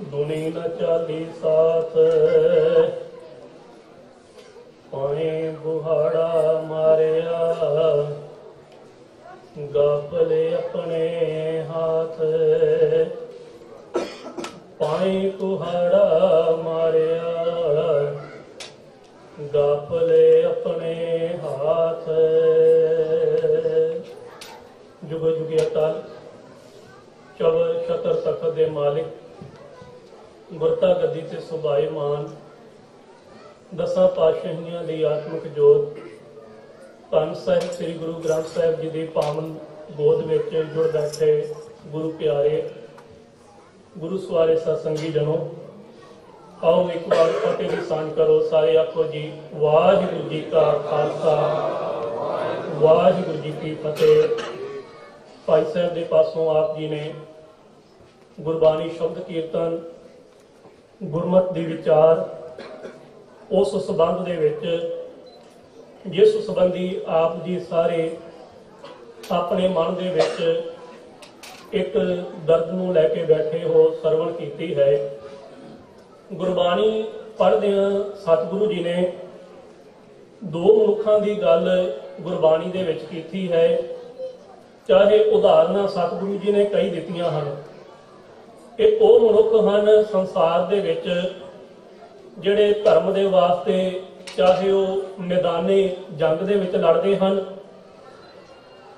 ਦੁਨੀ ਨ ਚਾਲੀ ਸਾਥ। ਪਾਏ ਬੁਹਾੜਾ ਮਾਰਿਆ ਗਾਫਲੇ ਆਪਣੇ ਹਾਥ। ਪਾਏ ਕੁਹਾੜਾ ਮਾਰਿਆ ਗਾਫਲੇ ਆਪਣੇ ਹਾਥ। ਜੁਗ ਜੁਗ ਅਕਾਲ ਚਵਰ ਸ਼ਤਰ ਤਖਤ ਦੇ ਮਾਲਿਕ। ਗੁਰਤਾ ਗੱਦੀ ਤੇ ਸੁਭਾਏ ਮਾਨ ਦਸਾਂ ਪਾਤਸ਼ਾਹੀਆਂ ਦੀ ਆਤਮਿਕ ਜੋਤ ਧੰਨ ਸਾਹਿਬ, ਸ੍ਰੀ ਗੁਰੂ ਗ੍ਰੰਥ ਸਾਹਿਬ ਜੀ ਦੀ ਪਾਵਨ ਗੋਦ ਵਿੱਚ ਜੁੜ ਬੈਠੇ ਗੁਰੂ ਪਿਆਰੇ, ਗੁਰੂ ਸਵਾਰੇ ਸਤਸੰਗੀ ਜਨੋ, ਆਓ ਇੱਕ ਵਾਰ ਫਤਿਹ ਦੀ ਸਾਂਝ ਕਰੋ, ਸਾਰੇ ਆਖੋ ਜੀ, ਵਾਹਿਗੁਰੂ ਜੀ ਕਾ ਖਾਲਸਾ, ਵਾਹਿਗੁਰੂ ਜੀ ਕੀ ਫਤਿਹ। ਭਾਈ ਸਾਹਿਬ ਦੇ ਪਾਸੋਂ ਆਪ ਜੀ ਨੇ ਗੁਰਬਾਣੀ ਸ਼ਬਦ ਕੀਰਤਨ ਗੁਰਮਤ ਦੀ ਵਿਚਾਰ, ਉਸ ਸਬੰਧ ਦੇ ਵਿੱਚ, ਜਿਸ ਸੰਬੰਧੀ ਆਪ ਜੀ ਸਾਰੇ ਆਪਣੇ ਮਨ ਦੇ ਵਿੱਚ ਇੱਕ ਦਰਦ ਨੂੰ ਲੈ ਕੇ ਬੈਠੇ ਹੋ, ਸਰਵਣ ਕੀਤੀ ਹੈ। ਗੁਰਬਾਣੀ ਪੜ੍ਹਦਿਆਂ ਸਤਿਗੁਰੂ ਜੀ ਨੇ ਦੋ ਮਨੁੱਖਾਂ ਦੀ ਗੱਲ ਗੁਰਬਾਣੀ ਦੇ ਵਿੱਚ ਕੀਤੀ ਹੈ। ਚਾਹੇ ਉਦਾਹਰਨਾਂ ਸਤਿਗੁਰੂ ਜੀ ਨੇ ਕਈ ਦਿੱਤੀਆਂ ਹਨ ਇਹ ਉਹ ਮਨੁੱਖ ਹਨ ਸੰਸਾਰ ਦੇ ਵਿੱਚ ਜਿਹੜੇ ਧਰਮ ਦੇ ਵਾਸਤੇ ਚਾਹੇ ਉਹ ਮੈਦਾਨੇ ਜੰਗ ਦੇ ਵਿੱਚ ਲੜਦੇ ਹਨ,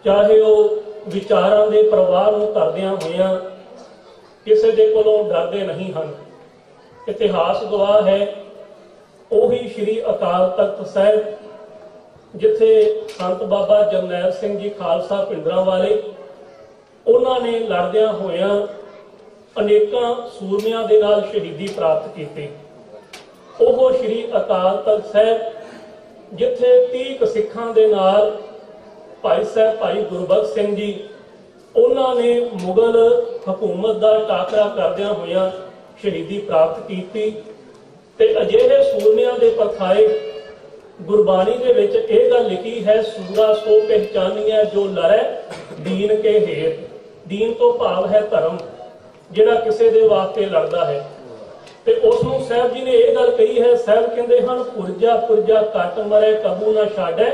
ਚਾਹੇ ਉਹ ਵਿਚਾਰਾਂ ਦੇ ਪ੍ਰਵਾਹ ਨੂੰ ਧਰਦਿਆਂ ਹੋਇਆਂ ਕਿਸੇ ਦੇ ਕੋਲੋਂ ਡਰਦੇ ਨਹੀਂ ਹਨ। ਇਤਿਹਾਸ ਗਵਾਹ ਹੈ, ਉਹੀ ਸ੍ਰੀ ਅਕਾਲ ਤਖਤ ਸਾਹਿਬ, ਜਿੱਥੇ ਸੰਤ ਬਾਬਾ ਜਰਨੈਲ ਸਿੰਘ ਜੀ ਖਾਲਸਾ ਪਿੰਡਰਾਂ ਵਾਲੇ ਉਹਨਾਂ ਨੇ ਲੜਦਿਆਂ ਹੋਇਆਂ ਅਨੇਕਾਂ ਸੂਰਮਿਆਂ ਦੇ ਨਾਲ ਸ਼ਹੀਦੀ ਪ੍ਰਾਪਤ ਕੀਤੀ। ਉਹ ਸ੍ਰੀ ਅਕਾਲ ਤਖਤ ਸਾਹਿਬ, ਜਿੱਥੇ 30 ਸਿੱਖਾਂ ਦੇ ਨਾਲ ਭਾਈ ਸਾਹਿਬ ਭਾਈ ਗੁਰਬਖਸ਼ ਸਿੰਘ ਜੀ, ਉਹਨਾਂ ਨੇ ਮੁਗਲ ਹਕੂਮਤ ਦਾ ਟਾਕਰਾ ਕਰਦਿਆਂ ਹੋਇਆਂ ਸ਼ਹੀਦੀ ਪ੍ਰਾਪਤ ਕੀਤੀ ਤੇ ਅਜਿਹੇ ਸੂਰਮਿਆਂ ਦੇ ਪਰਖਾਏ ਗੁਰਬਾਣੀ ਦੇ ਵਿੱਚ ਇਹ ਗੱਲ ਲਿਖੀ ਹੈ, ਸੂਰਾ ਸੋ ਪਹਿਚਾਨੀਐ ਜੋ ਲੜੈ ਦੀਨ ਕੇ ਹੇਤ। ਦੀਨ ਤੋਂ ਭਾਵ ਹੈ ਧਰਮ। ਜਿਹੜਾ ਕਿਸੇ ਦੇ ਵਾਸਤੇ ਲੜਦਾ ਹੈ। ਤੇ ਉਸ ਨੂੰ ਸਾਹਿਬ ਜੀ ਨੇ ਇਹ ਗੱਲ ਕਹੀ ਹੈ, ਸਾਹਿਬ ਕਹਿੰਦੇ ਹਨ, ਪੁਰਜਾ ਪੁਰਜਾ, ਕੱਟ ਮਰੇ, ਕਬੂ ਨਾ ਛਾੜੈ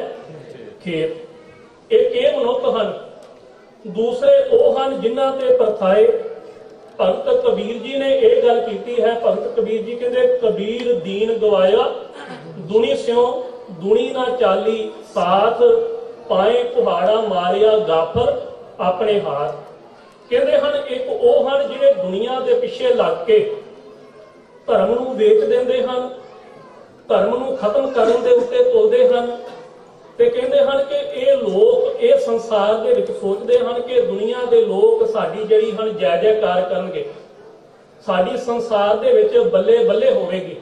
ਖੇਤ ਇਹ ਇਹ ਮਨੁੱਖ ਹਨ। ਦੂਸਰੇ ਉਹ ਹਨ ਜਿਨ੍ਹਾਂ ਤੇ ਪਰਥਾਏ ਭਗਤ ਕਬੀਰ ਜੀ ਨੇ ਇਹ ਗੱਲ ਕੀਤੀ ਹੈ। ਭਗਤ ਕਬੀਰ ਜੀ ਕਹਿੰਦੇ, ਕਬੀਰ ਦੀਨ ਗਵਾਇਆ, ਦੁਨੀ ਸਿਓ ਦੁਨੀ ਨਾ ਚਾਲੀ, ਸਾਥ ਪਾਏ, ਕੁਹਾੜਾ ਮਾਰਿਆ, ਗਾਫਰ ਆਪਣੇ ਹਾਥ ਕਹਿੰਦੇ ਹਨ, ਇੱਕ ਉਹ ਹਨ ਜਿਹੜੇ ਦੁਨੀਆ ਦੇ ਪਿੱਛੇ ਲੱਗ ਕੇ ਧਰਮ ਨੂੰ ਵੇਚ ਦਿੰਦੇ ਹਨ, ਧਰਮ ਨੂੰ ਖਤਮ ਕਰਨ ਦੇ ਉੱਤੇ ਤੁਲਦੇ ਹਨ ਤੇ ਕਹਿੰਦੇ ਹਨ ਕਿ ਇਹ ਲੋਕ ਇਹ ਸੰਸਾਰ ਦੇ ਵਿੱਚ ਸੋਚਦੇ ਹਨ ਕਿ ਦੁਨੀਆ ਦੇ ਲੋਕ ਸਾਡੀ ਜਿਹੜੀ ਹਨ ਜੈ ਜੈਕਾਰ ਕਰਨਗੇ। ਸਾਡੀ ਸੰਸਾਰ ਦੇ ਵਿੱਚ ਬੱਲੇ ਬੱਲੇ ਹੋਵੇਗੀ।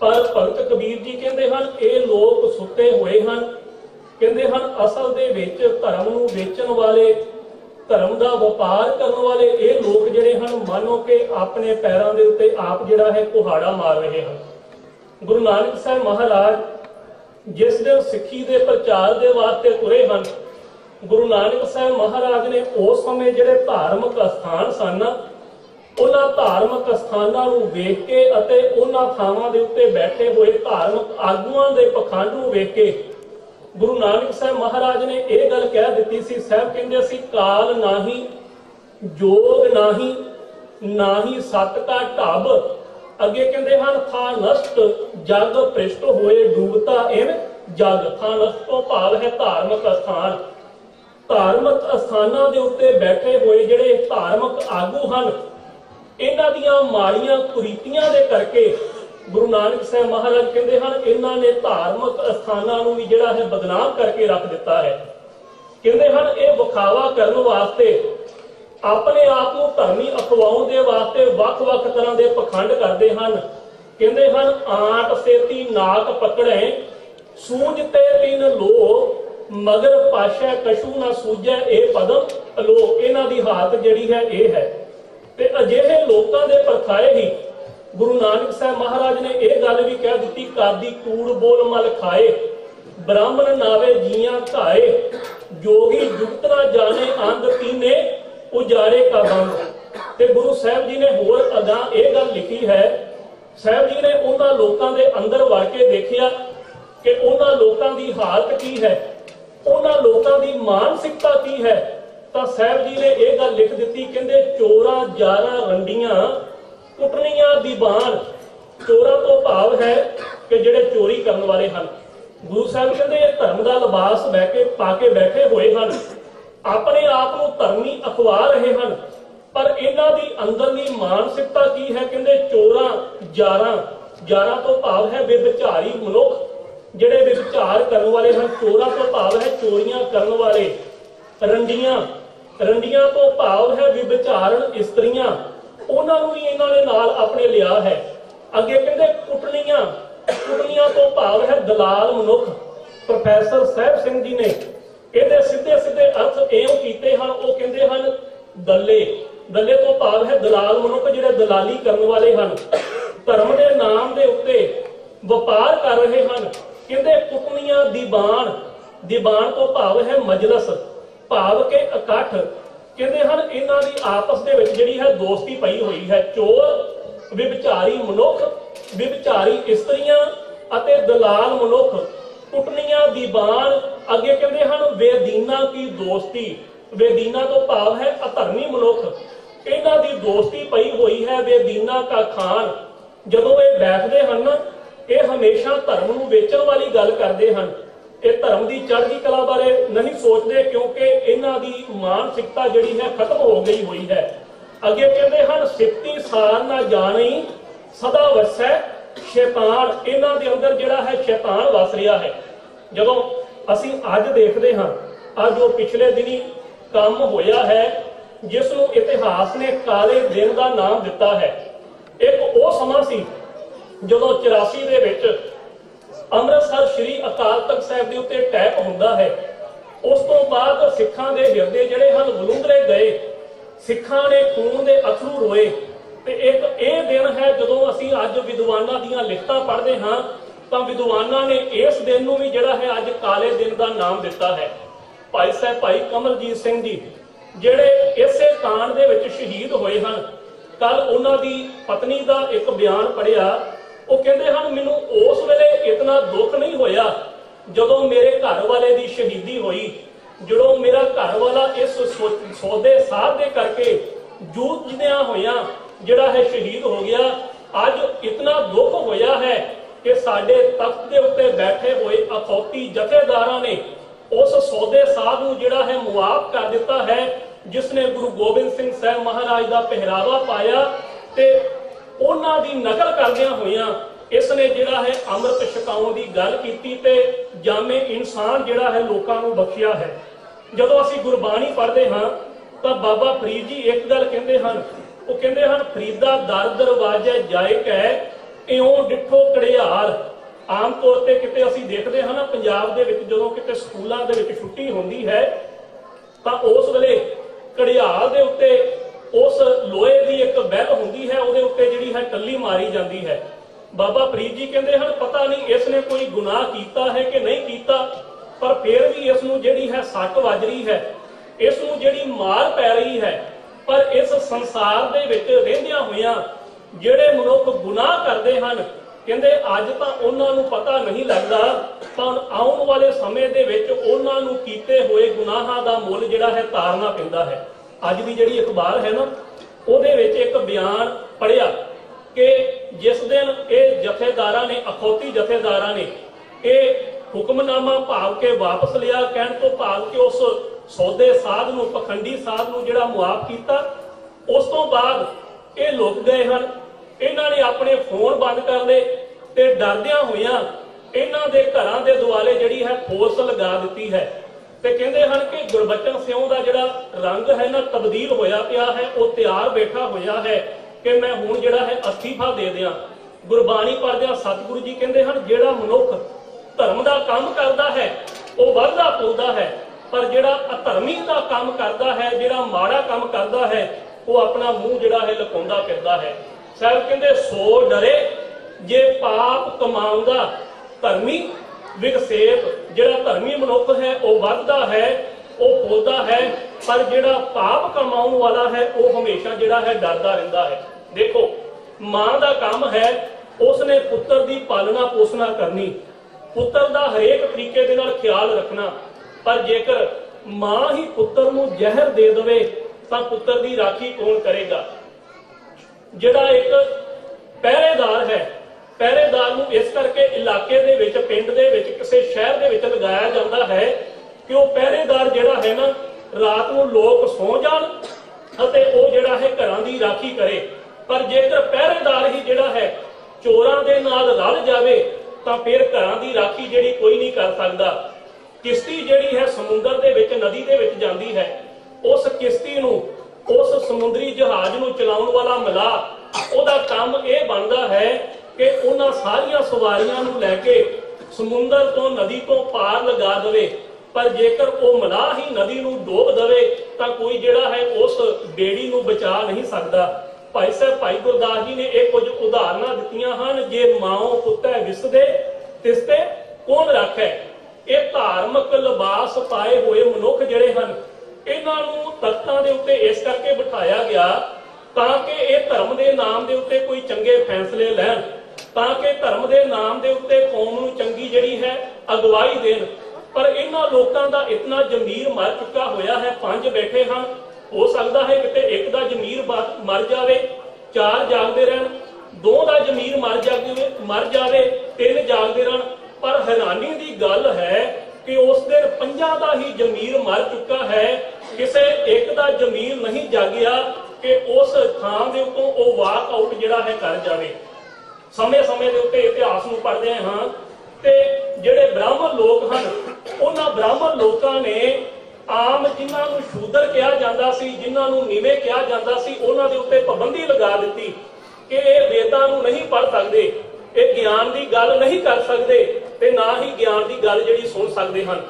ਪਰ ਭਗਤ ਕਬੀਰ ਜੀ ਕਹਿੰਦੇ ਹਨ, ਇਹ ਲੋਕ ਸੁੱਤੇ ਹੋਏ ਹਨ। ਕਹਿੰਦੇ ਹਨ, ਅਸਲ ਦੇ ਵਿੱਚ ਧਰਮ ਨੂੰ ਵੇਚਣ ਵਾਲੇ ਧਰਮ ਦਾ ਵਪਾਰ ਕਰਨ ਵਾਲੇ ਇਹ ਲੋਕ ਜਿਹੜੇ ਹਨ, ਮੰਨੋ ਕਿ ਆਪਣੇ ਪੈਰਾਂ ਦੇ ਉੱਤੇ ਆਪ ਜਿਹੜਾ ਹੈ ਕੁਹਾੜਾ ਮਾਰ ਰਹੇ ਹਨ। ਗੁਰੂ ਨਾਨਕ ਸਾਹਿਬ ਮਹਾਰਾਜ ਜਿਸ ਦਿਨ ਸਿੱਖੀ ਦੇ ਪ੍ਰਚਾਰ ਦੇ ਵਾਸਤੇ ਤੁਰੇ ਹਨ, ਗੁਰੂ ਨਾਨਕ ਸਾਹਿਬ ਮਹਾਰਾਜ ਨੇ ਉਸ ਸਮੇਂ ਜਿਹੜੇ ਧਾਰਮਿਕ ਸਥਾਨ ਸਨ ਉਹਨਾਂ ਧਾਰਮਿਕ ਸਥਾਨਾਂ ਨੂੰ ਵੇਖ ਕੇ ਅਤੇ ਉਹਨਾਂ ਥਾਵਾਂ ਦੇ ਉੱਤੇ ਬੈਠੇ ਹੋਏ ਧਾਰਮਿਕ ਆਗੂਆਂ ਦੇ ਪਖੰਡ ਨੂੰ ਵੇਖ ਕੇ ਗੁਰੂ ਨਾਨਕ ਸਾਹਿਬ ਮਹਾਰਾਜ ਨੇ ਇਹ ਗੱਲ ਕਹਿ ਦਿੱਤੀ ਸੀ, ਸਾਹਿਬ ਕਹਿੰਦੇ ਸੀ ਕਾਲ ਨਾਹੀ, ਜੋਗ ਨਾਹੀ ਨਾਹੀ ਸਤ ਕਾ ਢਬ। ਅੱਗੇ ਕਹਿੰਦੇ ਹਨ, ਥਾ ਨਸ਼ਟ, ਜਗ ਪ੍ਰਿਸ਼ਟ ਹੋਏ ਡੂਬਤਾ ਇਨ ਜਗ ਥਾ ਨਸ਼ਟ ਤੋਂ ਭਾਵ ਹੈ ਧਾਰਮਿਕ ਅਸਥਾਨ। ਧਾਰਮਿਕ ਅਸਥਾਨਾਂ ਦੇ ਉੱਤੇ ਬੈਠੇ ਹੋਏ ਜਿਹੜੇ ਧਾਰਮਿਕ ਆਗੂ ਹਨ, ਇਹਨਾਂ ਦੀਆਂ ਮਾੜੀਆਂ ਕੁਰੀਤੀਆਂ ਦੇ ਕਰਕੇ ਗੁਰੂ ਨਾਨਕ ਸਾਹਿਬ ਮਹਾਰਾਜ ਕਹਿੰਦੇ ਹਨ, ਇਹਨਾਂ ਨੇ ਧਾਰਮਿਕ ਅਸਥਾਨਾਂ ਨੂੰ ਵੀ ਜਿਹੜਾ ਹੈ ਬਦਨਾਮ ਕਰਕੇ ਰੱਖ ਦਿੱਤਾ ਹੈ। ਕਹਿੰਦੇ ਹਨ, ਇਹ ਵਿਖਾਵਾ ਕਰਨ ਵਾਸਤੇ, ਆਪਣੇ ਆਪ ਨੂੰ ਧਰਮੀ ਅਖਵਾਉਣ ਦੇ ਵਾਸਤੇ ਵੱਖ-ਵੱਖ ਤਰ੍ਹਾਂ ਦੇ ਪਖੰਡ ਕਰਦੇ ਹਨ। ਕਹਿੰਦੇ ਹਨ, ਆਟ, ਸੇਤੀ, ਨਾਕ ਪਕੜੇ, ਸੂਝ ਤੇ ਤਿੰਨ ਲੋ ਮਗਰ ਪਾਸ਼ਾ ਕਸ਼ੂ ਨਾ ਸੂਝੈ, ਇਹ ਪਦਮ ਲੋ ਇਹਨਾਂ ਦੀ ਹਾਲਤ ਜਿਹੜੀ ਹੈ, ਇਹ ਹੈ। ਤੇ ਅਜਿਹੇ ਲੋਕਾਂ ਦੇ ਪਰਖਾਏ ਹੀ ਗੁਰੂ ਨਾਨਕ ਸਾਹਿਬ ਮਹਾਰਾਜ ਨੇ ਇਹ ਗੱਲ ਵੀ ਕਹਿ ਦਿੱਤੀ ਕਾਦੀ ਕੂੜ ਬੋਲ ਮਲ ਖਾਏ, ਬ੍ਰਾਹਮਣ ਨਾਵੇ ਜੀਆਂ ਘਾਏ ਜੋਗੀ ਜੁਗਤ ਜਾਣੇ, ਅੰਧ ਤੀਨੇ ਉਜਾੜੇ ਕਾ ਬੰਦ ਤੇ ਗੁਰੂ ਸਾਹਿਬ ਜੀ ਨੇ ਹੋਰ ਅਗਾ ਇਹ ਗੱਲ ਲਿਖੀ ਹੈ, ਸਾਹਿਬ ਜੀ ਨੇ ਉਹਨਾਂ ਲੋਕਾਂ ਦੇ ਅੰਦਰ ਵੜ ਕੇ ਦੇਖਿਆ ਕਿ ਉਹਨਾਂ ਲੋਕਾਂ ਦੀ ਹਾਲਤ ਕੀ ਹੈ, ਉਹਨਾਂ ਲੋਕਾਂ ਦੀ ਮਾਨਸਿਕਤਾ ਕੀ ਹੈ, ਤਾਂ ਸਾਹਿਬ ਜੀ ਨੇ ਇਹ ਗੱਲ ਲਿਖ ਦਿੱਤੀ, ਕਹਿੰਦੇ ਚੋਰਾਂ, ਜਾਰਾਂ, ਰੰਡੀਆਂ ਕੁੱਟਣੀਆਂ ਦੀਵਾਨ ਚੋਰਾਂ ਤੋਂ ਭਾਵ ਹੈ ਕਿ ਜਿਹੜੇ ਚੋਰੀ ਕਰਨ ਵਾਲੇ ਹਨ। ਗੁਰੂ ਸਾਹਿਬ ਕਹਿੰਦੇ ਇਹ ਧਰਮ ਦਾ ਲਿਬਾਸ ਬਹਿ ਕੇ ਪਾ ਕੇ ਬੈਠੇ ਹੋਏ ਹਨ। ਆਪਣੇ ਆਪ ਨੂੰ ਧਰਮੀ ਅਖਵਾ ਰਹੇ ਹਨ। ਪਰ ਇਹਨਾਂ ਦੀ ਅੰਦਰਲੀ ਮਾਨਸਿਕਤਾ ਕੀ ਹੈ? ਕਹਿੰਦੇ ਚੋਰਾਂ ਜਾਰਾਂ ਜਾਰਾਂ ਤੋਂ ਭਾਵ ਹੈ ਬੇਵਿਚਾਰੀ ਮਨੁੱਖ। ਜਿਹੜੇ ਵਿਚਾਰ ਕਰਨ ਵਾਲੇ ਹਨ, ਚੋਰਾਂ ਤੋਂ ਭਾਵ ਹੈ ਚੋਰੀਆਂ ਕਰਨ ਵਾਲੇ। ਰੰਡੀਆਂ ਰੰਡੀਆਂ ਤੋਂ ਭਾਵ ਹੈ ਵਿਚਾਰਨ ਇਸਤਰੀਆਂ। ਉਹਨਾਂ ਨੂੰ ਵੀ ਇਹਨਾਂ ਨੇ ਨਾਲ ਆਪਣੇ ਲਿਆ ਹੈ। ਅੱਗੇ ਕਹਿੰਦੇ ਕੁੱਟਣੀਆਂ ਕੁੱਟਣੀਆਂ ਤੋਂ ਭਾਵ ਹੈ ਦਲਾਲ ਮਨੁੱਖ। ਪ੍ਰੋਫੈਸਰ ਸਾਹਿਬ ਸਿੰਘ ਜੀ ਨੇ ਇਹਦੇ ਸਿੱਧੇ ਸਿੱਧੇ ਅਰਥ ਇਹੋ ਕੀਤੇ ਹਨ, ਉਹ ਕਹਿੰਦੇ ਹਨ, ਦੱਲੇ ਦੱਲੇ ਤੋਂ ਭਾਵ ਹੈ ਦਲਾਲ ਮਨੁੱਖ ਜਿਹੜੇ ਦਲਾਲੀ ਕਰਨ ਵਾਲੇ ਹਨ। ਧਰਮ ਦੇ ਨਾਮ ਦੇ ਉੱਤੇ ਵਪਾਰ ਕਰ ਰਹੇ ਹਨ। ਕਹਿੰਦੇ ਕੁੱਟਣੀਆਂ ਦੀਵਾਨ ਦੀਵਾਨ ਤੋਂ ਭਾਵ ਹੈ ਮਜਲਸ। ਭਾਵ ਕੇ ਇਕੱਠ ਕਹਿੰਦੇ ਹਨ, ਇਹਨਾਂ ਦੀ ਆਪਸ ਦੇ ਵਿੱਚ ਜਿਹੜੀ ਹੈ ਦੋਸਤੀ ਪਈ ਹੋਈ ਹੈ। ਚੋਰ, ਵਿਭਚਾਰੀ ਮਨੁੱਖ, ਵਿਭਚਾਰੀ ਇਸਤਰੀਆਂ ਅਤੇ ਦਲਾਲ ਮਨੁੱਖ, ਕੁੱਟਣੀਆਂ ਦੀਵਾਨ ਅੱਗੇ ਕਹਿੰਦੇ ਹਨ ਬੇਦੀਨਾ ਕੀ ਦੋਸਤੀ। ਬੇਦੀਨਾ ਤੋਂ ਭਾਵ ਹੈ ਅਧਰਮੀ ਮਨੁੱਖ। ਇਹਨਾਂ ਦੀ ਦੋਸਤੀ ਪਈ ਹੋਈ ਹੈ ਬੇਦੀਨਾ ਕਾ ਖਾਨ। ਜਦੋਂ ਇਹ ਬੈਠਦੇ ਹਨ, ਇਹ ਹਮੇਸ਼ਾ ਧਰਮ ਨੂੰ ਵੇਚਣ ਵਾਲੀ ਗੱਲ ਕਰਦੇ ਹਨ। ਇਹ ਧਰਮ ਦੀ ਚੜ੍ਹਦੀ ਕਲਾ ਬਾਰੇ ਨਹੀਂ ਸੋਚਦੇ ਕਿਉਂਕਿ ਇਹਨਾਂ ਦੀ ਮਾਨਸਿਕਤਾ ਜਿਹੜੀ ਹੈ ਖਤਮ ਹੋ ਗਈ ਹੋਈ ਹੈ। ਅੱਗੇ ਕਹਿੰਦੇ ਹਨ ਸਿੱਤੀ ਸਾਰ ਨਾ ਜਾਣੀ, ਸਦਾ ਵਸੈ ਸ਼ੈਤਾਨ। ਇਹਨਾਂ ਦੇ ਅੰਦਰ ਜਿਹੜਾ ਹੈ ਸ਼ੈਤਾਨ ਵਸ ਰਿਹਾ ਹੈ। ਜਦੋਂ ਅਸੀਂ ਅੱਜ ਦੇਖਦੇ ਹਾਂ, ਅੱਜ ਉਹ ਪਿਛਲੇ ਦਿਨੀ ਕੰਮ ਹੋਇਆ ਹੈ ਜਿਸ ਨੂੰ ਇਤਿਹਾਸ ਨੇ ਕਾਲੇ ਦਿਨ ਦਾ ਨਾਮ ਦਿੱਤਾ ਹੈ। ਇੱਕ ਉਹ ਸਮਾਂ ਸੀ ਜਦੋਂ 84 ਦੇ ਵਿੱਚ ਅੰਮ੍ਰਿਤਸਰ ਸ੍ਰੀ ਅਕਾਲ ਤਖਤ ਸਾਹਿਬ ਦੇ ਉੱਤੇ ਅਟੈਕ ਹੁੰਦਾ ਹੈ। ਉਸ ਤੋਂ ਬਾਅਦ ਸਿੱਖਾਂ ਦੇ ਹਿਰਦੇ ਜਿਹੜੇ ਹਨ ਵਲੂੰਦਰੇ ਗਏ। ਸਿੱਖਾਂ ਨੇ ਖੂਨ ਦੇ ਅਥਰੂ ਰੋਏ। ਤੇ ਇੱਕ ਇਹ ਦਿਨ ਹੈ ਜਦੋਂ ਅਸੀਂ ਅੱਜ ਵਿਦਵਾਨਾਂ ਦੀਆਂ ਲਿਖਤਾਂ ਪੜ੍ਹਦੇ ਹਾਂ, ਤਾਂ ਵਿਦਵਾਨਾਂ ਨੇ ਇਸ ਦਿਨ ਨੂੰ ਵੀ ਜਿਹੜਾ ਹੈ ਅੱਜ ਕਾਲੇ ਦਿਨ ਦਾ ਨਾਮ ਦਿੱਤਾ ਹੈ। ਭਾਈ ਸਾਹਿਬ, ਭਾਈ ਕਮਲਜੀਤ ਸਿੰਘ ਜੀ, ਜਿਹੜੇ ਇਸੇ ਕਾਂਡ ਦੇ ਵਿੱਚ ਸ਼ਹੀਦ ਹੋਏ ਹਨ। ਕੱਲ ਉਹਨਾਂ ਦੀ ਪਤਨੀ ਦਾ ਇੱਕ ਬਿਆਨ ਪੜਿਆ ਉਹ ਕਹਿੰਦੇ ਹਨ, ਮੈਨੂੰ ਉਸ ਵੇਲੇ ਇਤਨਾ ਦੁੱਖ ਨਹੀਂ ਹੋਇਆ ਜਦੋਂ ਮੇਰੇ ਘਰ ਵਾਲੇ ਦੀ ਸ਼ਹੀਦੀ ਹੋਈ। ਜਦੋਂ ਮੇਰਾ ਘਰ ਵਾਲਾ ਇਸ ਸੌਦੇ ਸਾਧ ਦੇ ਕਰਕੇ ਜੂਝਦਿਆਂ ਹੋਇਆਂ ਜਿਹੜਾ ਹੈ ਸ਼ਹੀਦ ਹੋ ਗਿਆ, ਅੱਜ ਇਤਨਾ ਦੁੱਖ ਹੋਇਆ ਹੈ ਕਿ ਸਾਡੇ ਤਖਤ ਦੇ ਉੱਤੇ ਬੈਠੇ ਹੋਏ ਅਖੌਤੀ ਜਥੇਦਾਰਾਂ ਨੇ ਉਸ ਸੌਦੇ ਸਾਧ ਨੂੰ ਜਿਹੜਾ ਹੈ ਮੁਆਫ ਕਰ ਦਿੱਤਾ ਹੈ, ਜਿਸ ਨੇ ਗੁਰੂ ਗੋਬਿੰਦ ਸਿੰਘ ਸਾਹਿਬ ਮਹਾਰਾਜ ਦਾ ਪਹਿਰਾਵਾ ਪਾਇਆ ਤੇ ਉਹਨਾਂ ਦੀ ਨਕਲ ਕਰਦਿਆਂ ਹੋਇਆਂ ਇਸ ਨੇ ਜਿਹੜਾ ਹੈ ਅੰਮ੍ਰਿਤ ਛਕਾਉਣ ਦੀ ਗੱਲ ਕੀਤੀ ਤੇ ਜਾਮੇ ਇਨਸਾਨ ਜਿਹੜਾ ਹੈ ਲੋਕਾਂ ਨੂੰ ਬਖਸ਼ਿਆ ਹੈ। ਜਦੋਂ ਅਸੀਂ ਗੁਰਬਾਣੀ ਪੜ੍ਹਦੇ ਹਾਂ, ਤਾਂ ਬਾਬਾ ਫਰੀਦ ਜੀ ਇੱਕ ਗੱਲ ਕਹਿੰਦੇ ਹਨ। ਉਹ ਕਹਿੰਦੇ ਹਨ, ਫਰੀਦਾ ਦਰ ਦਰਵਾਜ਼ੇ ਜਾਏ ਕੈ, ਇਉਂ ਡਿੱਠੋ ਕੜਿਆਲ ਆਮ ਤੌਰ ਤੇ ਕਿਤੇ ਅਸੀਂ ਦੇਖਦੇ ਹਾਂ ਨਾ, ਪੰਜਾਬ ਦੇ ਵਿੱਚ ਜਦੋਂ ਕਿਤੇ ਸਕੂਲਾਂ ਦੇ ਵਿੱਚ ਛੁੱਟੀ ਹੁੰਦੀ ਹੈ, ਤਾਂ ਉਸ ਵੇਲੇ ਘੜਿਆਲ ਦੇ ਉੱਤੇ ਉਸ ਲੋਹੇ ਦੀ ਇੱਕ ਬੈਲ ਹੁੰਦੀ ਹੈ, ਉਹਦੇ ਉੱਤੇ ਜਿਹੜੀ ਹੈ ਟੱਲੀ ਮਾਰੀ ਜਾਂਦੀ ਹੈ। ਬਾਬਾ ਫਰੀਦ ਜੀ ਕਹਿੰਦੇ ਹਨ, ਪਤਾ ਨਹੀਂ ਇਸ ਨੇ ਕੋਈ ਗੁਨਾਹ ਕੀਤਾ ਹੈ ਕਿ ਨਹੀਂ ਕੀਤਾ, ਪਰ ਫਿਰ ਵੀ ਇਸ ਨੂੰ ਜਿਹੜੀ ਹੈ ਸੱਟ ਵੱਜ ਰਹੀ ਹੈ। ਇਸ ਨੂੰ ਜਿਹੜੀ ਮਾਰ ਪੈ ਰਹੀ ਹੈ, ਪਰ ਇਸ ਸੰਸਾਰ ਦੇ ਵਿੱਚ ਰਹਿੰਦਿਆਂ ਹੋਇਆਂ ਜਿਹੜੇ ਮਨੁੱਖ ਗੁਨਾਹ ਕਰਦੇ ਹਨ, ਕਹਿੰਦੇ ਅੱਜ ਤਾਂ ਉਹਨਾਂ ਨੂੰ ਪਤਾ ਨਹੀਂ ਲੱਗਦਾ, ਤਾਂ ਆਉਣ ਵਾਲੇ ਸਮੇਂ ਦੇ ਵਿੱਚ ਉਹਨਾਂ ਨੂੰ ਕੀਤੇ ਹੋਏ ਗੁਨਾਹਾਂ ਦਾ ਮੁੱਲ ਜਿਹੜਾ ਹੈ ਤਾਰਨਾ ਪੈਂਦਾ ਹੈ। ਅੱਜ ਦੀ ਜਿਹੜੀ ਅਖਬਾਰ ਹੈ ਨਾ, ਉਹਦੇ ਵਿੱਚ ਇੱਕ ਬਿਆਨ ਪੜਿਆ ਕਿ ਜਿਸ ਦਿਨ ਇਹ ਜਥੇਦਾਰਾਂ ਨੇ, ਅਖੌਤੀ ਜਥੇਦਾਰਾਂ ਨੇ ਇਹ ਹੁਕਮਨਾਮਾ ਭਾਵ ਕੇ ਵਾਪਸ ਲਿਆ, ਕਹਿਣ ਤੋਂ ਭਾਵ ਕਿ ਉਸ ਸੌਦੇ ਸਾਧ ਨੂੰ, ਪਖੰਡੀ ਸਾਧ ਨੂੰ ਜਿਹੜਾ ਮੁਆਫ ਕੀਤਾ, ਉਸ ਤੋਂ ਬਾਅਦ ਇਹ ਲੁਕ ਗਏ ਹਨ। ਇਹਨਾਂ ਨੇ ਆਪਣੇ ਫੋਨ ਬੰਦ ਕਰ ਲਏ ਤੇ ਡਰਦਿਆਂ ਹੋਇਆਂ ਇਹਨਾਂ ਦੇ ਘਰਾਂ ਦੇ ਦੁਆਲੇ ਜਿਹੜੀ ਹੈ ਫੋਰਸ ਲਗਾ ਦਿੱਤੀ ਹੈ। ਤੇ ਕਹਿੰਦੇ ਹਨ ਕਿ ਗੁਰਬਚਨ ਸਿਉ ਦਾ ਜਿਹੜਾ ਰੰਗ ਹੈ ਨਾ, ਤਬਦੀਲ ਹੋਇਆ ਪਿਆ ਹੈ, ਉਹ ਤਿਆਰ ਬੈਠਾ ਹੋਇਆ ਹੈ ਕਿ ਮੈਂ ਹੁਣ ਜਿਹੜਾ ਹੈ ਅਸਤੀਫਾ ਦੇ ਦਿਆਂ। ਗੁਰਬਾਣੀ ਪੜ੍ਹਦਿਆਂ ਸਤਿਗੁਰੂ ਜੀ ਕਹਿੰਦੇ ਹਨ, ਜਿਹੜਾ ਮਨੁੱਖ ਧਰਮ ਦਾ ਕੰਮ ਕਰਦਾ ਹੈ, ਉਹ ਵੱਧਦਾ ਫੁੱਲਦਾ ਹੈ, ਪਰ ਜਿਹੜਾ ਅਧਰਮੀ ਦਾ ਕੰਮ ਕਰਦਾ ਹੈ, ਜਿਹੜਾ ਮਾੜਾ ਕੰਮ ਕਰਦਾ ਹੈ, ਉਹ ਆਪਣਾ ਮੂੰਹ ਜਿਹੜਾ ਹੈ ਲੁਕਾਉਂਦਾ ਫਿਰਦਾ ਹੈ। ਸਾਹਿਬ ਕਹਿੰਦੇ, ਸੋ ਡਰੇ ਜੇ ਪਾਪ ਕਮਾਉਂਦਾ ਧਰਮੀ ਵਿਗਸੇਪ ਜਿਹੜਾ ਧਰਮੀ ਮਨੁੱਖ ਹੈ, ਉਹ ਵੱਧਦਾ ਹੈ, ਉਹ ਫੁੱਲਦਾ ਹੈ, ਪਰ ਜਿਹੜਾ ਪਾਪ ਕਮਾਉਣ ਵਾਲਾ ਹੈ, ਉਹ ਹਮੇਸ਼ਾ ਜਿਹੜਾ ਹੈ ਡਰਦਾ ਰਹਿੰਦਾ ਹੈ। ਦੇਖੋ, ਮਾਂ ਦਾ ਕੰਮ ਹੈ, ਉਸਨੇ ਪੁੱਤਰ ਦੀ ਪਾਲਣਾ ਪੋਸ਼ਣਾ ਕਰਨੀ। ਪੁੱਤਰ ਦਾ ਹਰੇਕ ਤਰੀਕੇ ਦੇ ਨਾਲ ਖਿਆਲ ਰੱਖਣਾ। ਪਰ ਜੇਕਰ ਮਾਂ ਹੀ ਪੁੱਤਰ ਨੂੰ ਜ਼ਹਿਰ ਦੇ ਦੇਵੇ, ਤਾਂ ਪੁੱਤਰ ਦੀ ਰਾਖੀ ਕੌਣ ਕਰੇਗਾ? ਜਿਹੜਾ ਇੱਕ ਪਹਿਰੇਦਾਰ ਹੈ ਪਹਿਰੇਦਾਰ ਨੂੰ ਇਸ ਕਰਕੇ ਇਲਾਕੇ ਦੇ ਵਿੱਚ, ਪਿੰਡ ਦੇ ਵਿੱਚ, ਕਿਸੇ ਸ਼ਹਿਰ ਦੇ ਵਿੱਚ ਲਗਾਇਆ ਜਾਂਦਾ ਹੈ ਕਿ ਉਹ ਪਹਿਰੇਦਾਰ ਜਿਹੜਾ ਹੈ ਨਾ, ਰਾਤ ਨੂੰ ਲੋਕ ਸੌ ਜਾਣ ਅਤੇ ਉਹ ਜਿਹੜਾ ਹੈ ਘਰਾਂ ਦੀ ਰਾਖੀ ਕਰੇ। ਪਰ ਜੇਕਰ ਪਹਿਰੇਦਾਰ ਹੀ ਜਿਹੜਾ ਹੈ ਚੋਰਾਂ ਦੇ ਨਾਲ ਰਲ ਜਾਵੇ, ਤਾਂ ਫਿਰ ਘਰਾਂ ਦੀ ਰਾਖੀ ਜਿਹੜੀ ਕੋਈ ਨਹੀਂ ਕਰ ਸਕਦਾ। ਕਿਸ਼ਤੀ ਜਿਹੜੀ ਹੈ ਸਮੁੰਦਰ ਦੇ ਵਿੱਚ, ਨਦੀ ਦੇ ਵਿੱਚ ਜਾਂਦੀ ਹੈ। ਉਸ ਕਿਸ਼ਤੀ ਨੂੰ, ਉਸ ਸਮੁੰਦਰੀ ਜਹਾਜ਼ ਨੂੰ ਚਲਾਉਣ ਵਾਲਾ ਮਲਾ ਉਹਦਾ ਕੰਮ ਇਹ ਬਣਦਾ ਹੈ ਕਿ ਉਹਨਾਂ ਸਾਰੀਆਂ ਸਵਾਰੀਆਂ ਨੂੰ ਲੈ ਕੇ ਸਮੁੰਦਰ ਤੋਂ ਨਦੀ ਤੋਂ ਪਾਰ ਲਗਾ ਦੇਵੇ। ਪਰ ਜੇਕਰ ਉਹ ਮਲਾਹ ਹੀ ਨਦੀ ਨੂੰ ਡੋਬ ਦੇਵੇ, ਤਾਂ ਕੋਈ ਜਿਹੜਾ ਹੈ ਉਸ ਬੇੜੀ ਨੂੰ ਬਚਾ ਨਹੀਂ ਸਕਦਾ। ਭਾਈ ਸਾਹਿਬ, ਭਾਈ ਗੁਰਦਾਸ ਜੀ ਨੇ ਇਹ ਕੁਝ ਉਦਾਹਰਨਾਂ ਦਿੱਤੀਆਂ ਹਨ। ਜੇ ਮਾਓ ਪੁੱਤੈ ਵਿਸਦੇ ਤਿਸਤੇ ਕੌਣ ਰੱਖੈ? ਇਹ ਧਾਰਮਿਕ ਲਿਬਾਸ ਪਾਏ ਹੋਏ ਮਨੁੱਖ ਜਿਹੜੇ ਹਨ, ਇਹਨਾਂ ਨੂੰ ਤਖਤਾਂ ਦੇ ਉੱਤੇ ਇਸ ਕਰਕੇ ਬਿਠਾਇਆ ਗਿਆ ਤਾਂ ਕਿ ਇਹ ਧਰਮ ਦੇ ਨਾਮ ਦੇ ਉੱਤੇ ਕੋਈ ਚੰਗੇ ਫੈਸਲੇ ਲੈਣ। ਤਾਂ ਕਿ ਧਰਮ ਦੇ ਨਾਮ ਦੇ ਉੱਤੇ ਕੌਮ ਨੂੰ ਚੰਗੀ ਜਿਹੜੀ ਹੈ ਅਗਵਾਈ ਦੇਣ। ਪਰ ਇਹਨਾਂ ਲੋਕਾਂ ਦਾ ਇਤਨਾ ਜ਼ਮੀਰ ਮਰ ਚੁੱਕਾ ਹੋਇਆ ਹੈ, ਪੰਜ ਬੈਠੇ ਹਨ। ਹੋ ਸਕਦਾ ਹੈ ਕਿਤੇ ਇੱਕ ਦਾ ਜ਼ਮੀਰ ਮਰ ਜਾਵੇ, ਚਾਰ ਜਾਗਦੇ ਰਹਿਣ, ਦੋ ਦਾ ਜ਼ਮੀਰ ਮਰ ਜਾਵੇ ਮਰ ਜਾਵੇ, ਤਿੰਨ ਜਾਗਦੇ ਰਹਿਣ। ਪਰ ਹੈਰਾਨੀ ਦੀ ਗੱਲ ਹੈ ਕਿ ਉਸ ਦਿਨ ਪੰਜਾਂ ਦਾ ਹੀ ਜ਼ਮੀਰ ਮਰ ਚੁੱਕਾ ਹੈ। ਕਿਸੇ ਇੱਕ ਦਾ ਜ਼ਮੀਰ ਨਹੀਂ ਜਾਗਿਆ ਕਿ ਉਸ ਥਾਂ ਦੇ ਉੱਤੋਂ ਉਹ ਵਾਕ ਆਊਟ ਜਿਹੜਾ ਹੈ ਕਰ ਜਾਵੇ। ਸਮੇਂ-ਸਮੇਂ ਦੇ ਉੱਤੇ ਇਤਿਹਾਸ ਨੂੰ ਪੜ੍ਹਦੇ ਹਾਂ। ਤੇ ਜਿਹੜੇ ਬ੍ਰਾਹਮਣ ਲੋਕ ਹਨ, ਉਹਨਾਂ ਬ੍ਰਾਹਮਣ ਲੋਕਾਂ ਨੇ ਆਮ ਜਿਨ੍ਹਾਂ ਨੂੰ ਸ਼ੂਦਰ ਕਿਹਾ ਜਾਂਦਾ ਸੀ, ਜਿਨ੍ਹਾਂ ਨੂੰ ਨੀਵੇਂ ਕਿਹਾ ਜਾਂਦਾ ਸੀ, ਉਹਨਾਂ ਦੇ ਉੱਤੇ ਪਾਬੰਦੀ ਲਗਾ ਦਿੱਤੀ ਕਿ ਇਹ ਵੇਦਾਂ ਨੂੰ ਨਹੀਂ ਪੜ੍ਹ ਸਕਦੇ, ਇਹ ਗਿਆਨ ਦੀ ਗੱਲ ਨਹੀਂ ਕਰ ਸਕਦੇ ਤੇ ਨਾ ਹੀ ਗਿਆਨ ਦੀ ਗੱਲ ਜਿਹੜੀ ਸੁਣ ਸਕਦੇ ਹਨ।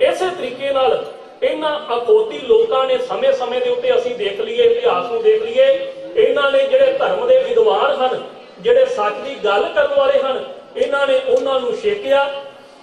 ਇਸੇ ਤਰੀਕੇ ਨਾਲ ਇਹਨਾਂ ਅਕੋਤੀ ਲੋਕਾਂ ਨੇ ਸਮੇਂ-ਸਮੇਂ ਦੇ ਉੱਤੇ ਅਸੀਂ ਦੇਖ ਲਈਏ, ਇਤਿਹਾਸ ਨੂੰ ਦੇਖ ਲਈਏ, ਇਹਨਾਂ ਨੇ ਜਿਹੜੇ ਧਰਮ ਦੇ ਵਿਦਵਾਨ ਹਨ ਜਿਹੜੇ ਸੱਚ ਦੀ ਗੱਲ ਕਰਨ ਵਾਲੇ ਹਨ, ਇਹਨਾਂ ਨੇ ਉਹਨਾਂ ਨੂੰ ਛੇਕਿਆ।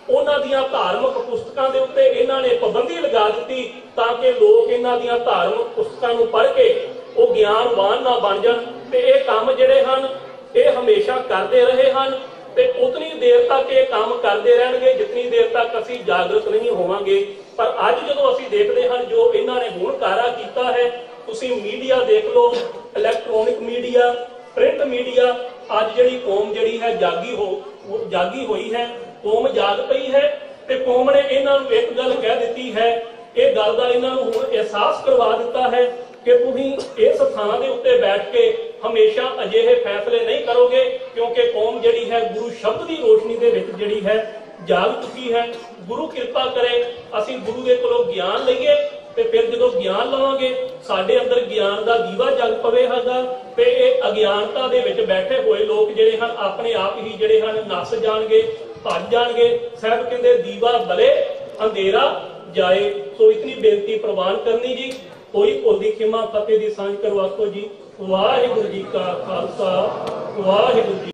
ਉਹਨਾਂ ਦੀਆਂ ਧਾਰਮਿਕ ਪੁਸਤਕਾਂ ਦੇ ਉੱਤੇ ਇਹਨਾਂ ਨੇ ਪਾਬੰਦੀ ਲਗਾ ਦਿੱਤੀ ਤਾਂ ਕਿ ਲੋਕ ਇਹਨਾਂ ਦੀਆਂ ਧਾਰਮਿਕ ਪੁਸਤਕਾਂ ਨੂੰ ਪੜ੍ਹ ਕੇ ਉਹ ਗਿਆਨਵਾਨ ਨਾ ਬਣ ਜਾਣ। ਤੇ ਇਹ ਕੰਮ ਜਿਹੜੇ ਹਨ, ਇਹ ਹਮੇਸ਼ਾ ਕਰਦੇ ਰਹੇ ਹਨ ਤੇ ਉਤਨੀ ਦੇਰ ਤੱਕ ਇਹ ਕੰਮ ਕਰਦੇ ਰਹਿਣਗੇ, ਜਿਤਨੀ ਦੇਰ ਤੱਕ ਅਸੀਂ ਜਾਗਰਤ ਨਹੀਂ ਹੋਵਾਂਗੇ। ਪਰ ਅੱਜ ਜਦੋਂ ਅਸੀਂ ਦੇਖਦੇ ਹਨ ਜੋ ਇਹਨਾਂ ਨੇ ਹੁਣ ਕਾਰਾ ਕੀਤਾ ਹੈ, ਤੁਸੀਂ ਮੀਡੀਆ ਦੇਖ ਲਓ ਇਲੈਕਟ੍ਰੋਨਿਕ ਮੀਡੀਆ ਪ੍ਰਿੰਟ ਮੀਡੀਆ ਅੱਜ ਜਿਹੜੀ ਕੌਮ ਜਿਹੜੀ ਹੈ ਜਾਗੀ ਹੋ, ਜਾਗੀ ਹੋਈ ਹੈ, ਕੌਮ ਜਾਗ ਪਈ ਹੈ ਤੇ ਕੌਮ ਨੇ ਇਹਨਾਂ ਨੂੰ ਇੱਕ ਗੱਲ ਕਹਿ ਦਿੱਤੀ ਹੈ, ਇਹ ਗੱਲ ਦਾ ਇਹਨਾਂ ਨੂੰ ਹੁਣ ਅਹਿਸਾਸ ਕਰਵਾ ਦਿੱਤਾ ਹੈ ਕਿ ਤੁਸੀਂ ਇਸ ਥਾਂ ਦੇ ਉੱਤੇ ਬੈਠ ਕੇ ਹਮੇਸ਼ਾ ਅਜਿਹੇ ਫੈਸਲੇ ਨਹੀਂ ਕਰੋਗੇ, ਕਿਉਂਕਿ ਕੌਮ ਜਿਹੜੀ ਹੈ ਗੁਰੂ ਸ਼ਬਦ ਦੀ ਰੋਸ਼ਨੀ ਦੇ ਵਿੱਚ ਜਿਹੜੀ ਹੈ ਜਾਗ ਚੁੱਕੀ ਹੈ। ਗੁਰੂ ਕਿਰਪਾ ਕਰੇ, ਅਸੀਂ ਗੁਰੂ ਦੇ ਕੋਲੋਂ ਗਿਆਨ ਲਈਏ ਤੇ ਫਿਰ ਜਦੋਂ ਗਿਆਨ ਲਵਾਂਗੇ, ਸਾਡੇ ਅੰਦਰ ਗਿਆਨ ਦਾ ਦੀਵਾ ਜਗ ਪਵੇਗਾ। ਤੇ ਇਹ ਅਗਿਆਨਤਾ ਦੇ ਵਿੱਚ ਬੈਠੇ ਹੋਏ ਲੋਕ ਜਿਹੜੇ ਹਨ, ਆਪਣੇ ਆਪ ਹੀ ਜਿਹੜੇ ਹਨ, ਨਸ ਜਾਣਗੇ, ਭੱਜ ਜਾਣਗੇ। ਸਾਹਿਬ ਕਹਿੰਦੇ, ਦੀਵਾ ਬਲੇ, ਅੰਧੇਰਾ ਜਾਏ। ਸੋ ਇਤਨੀ ਬੇਨਤੀ ਪ੍ਰਵਾਨ ਕਰਨੀ ਜੀ। ਕੋਈ ਭੁੱਲਦੀ ਖਿਮਾ, ਫਤਿਹ ਦੀ ਸਾਂਝ ਕਰਵਾਕੋ ਜੀ। ਵਾਹਿਗੁਰੂ ਜੀ ਕਾ ਖਾਲਸਾ, ਵਾਹਿਗੁਰੂ ਜੀ